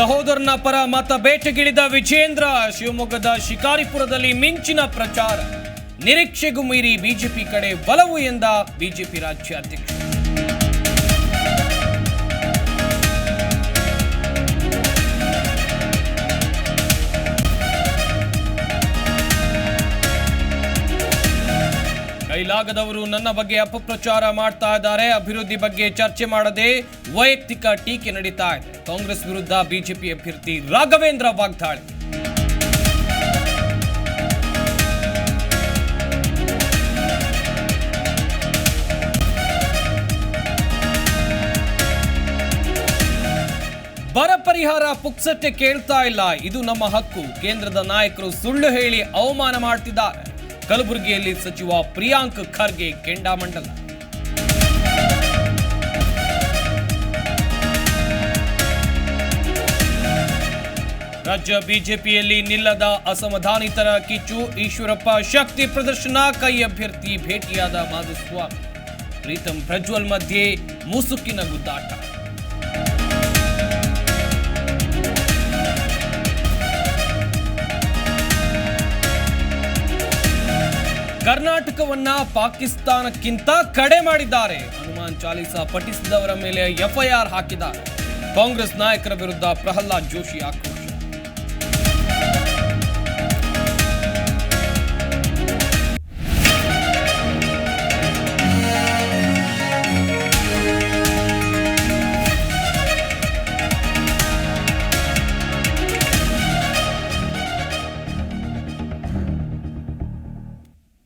ಸಹೋದರನ ಪರ ಮತ ಬೇಟೆಗಿಳಿದ ವಿಜೇಂದ್ರ ಶಿವಮೊಗ್ಗದ ಶಿಕಾರಿಪುರದಲ್ಲಿ ಮಿಂಚಿನ ಪ್ರಚಾರ. ನಿರೀಕ್ಷೆಗೂ ಮೀರಿ ಬಿಜೆಪಿ ಕಡೆ ಬಲವು ಎಂದ ಬಿಜೆಪಿ ರಾಜ್ಯಾಧ್ಯಕ್ಷ. ಕೈಲಾಗದವರು ನನ್ನ ಬಗ್ಗೆ ಅಪಪ್ರಚಾರ ಮಾಡ್ತಾ ಇದ್ದಾರೆ. ಅಭಿವೃದ್ಧಿ ಬಗ್ಗೆ ಚರ್ಚೆ ಮಾಡದೆ ವೈಯಕ್ತಿಕ ಟೀಕೆ ನಡೀತಾ ಇದೆ. ಕಾಂಗ್ರೆಸ್ ವಿರುದ್ಧ ಬಿಜೆಪಿ ಅಭ್ಯರ್ಥಿ ರಾಘವೇಂದ್ರ ವಾಗ್ದಾಳಿ. ಬರ ಪರಿಹಾರ ಪುಕ್ಸಟ್ಟೆ ಕೇಳ್ತಾ ಇಲ್ಲ. ಇದು ನಮ್ಮ ಹಕ್ಕು. ಕೇಂದ್ರದ ನಾಯಕರು ಸುಳ್ಳು ಹೇಳಿ ಅವಮಾನ ಮಾಡ್ತಿದ್ದಾರೆ. ಕಲಬುರಗಿಯಲ್ಲಿ ಸಚಿವ ಪ್ರಿಯಾಂಕ್ ಖರ್ಗೆ ಕೆಂಡಾಮಂಡಲ. ರಾಜ್ಯ ಬಿಜೆಪಿಯಲ್ಲಿ ನಿಲ್ಲದ ಅಸಮಾಧಾನಿತರ ಕಿಚ್ಚು ಈಶ್ವರಪ್ಪ ಶಕ್ತಿ ಪ್ರದರ್ಶನ ಕೈ ಅಭ್ಯರ್ಥಿ ಭೇಟಿಯಾದ ಮಾಧುಸ್ವಾಮಿ. ಪ್ರೀತಂ ಪ್ರಜ್ವಲ್ ಮಧ್ಯೆ ಮುಸುಕಿನ ಗುದ್ದಾಟ. ಕರ್ನಾಟಕವನ್ನ ಪಾಕಿಸ್ತಾನಕ್ಕಿಂತ ಕಡೆ ಮಾಡಿದ್ದಾರೆ. ಹನುಮಾನ್ ಚಾಲೀಸ ಪಠಿಸಿದವರ ಮೇಲೆ ಎಫ್ಐಆರ್ ಹಾಕಿದ್ದಾರೆ. ಕಾಂಗ್ರೆಸ್ ನಾಯಕರ ವಿರುದ್ಧ ಪ್ರಹ್ಲಾದ್ ಜೋಶಿ ಆಕ್ರೋಶ.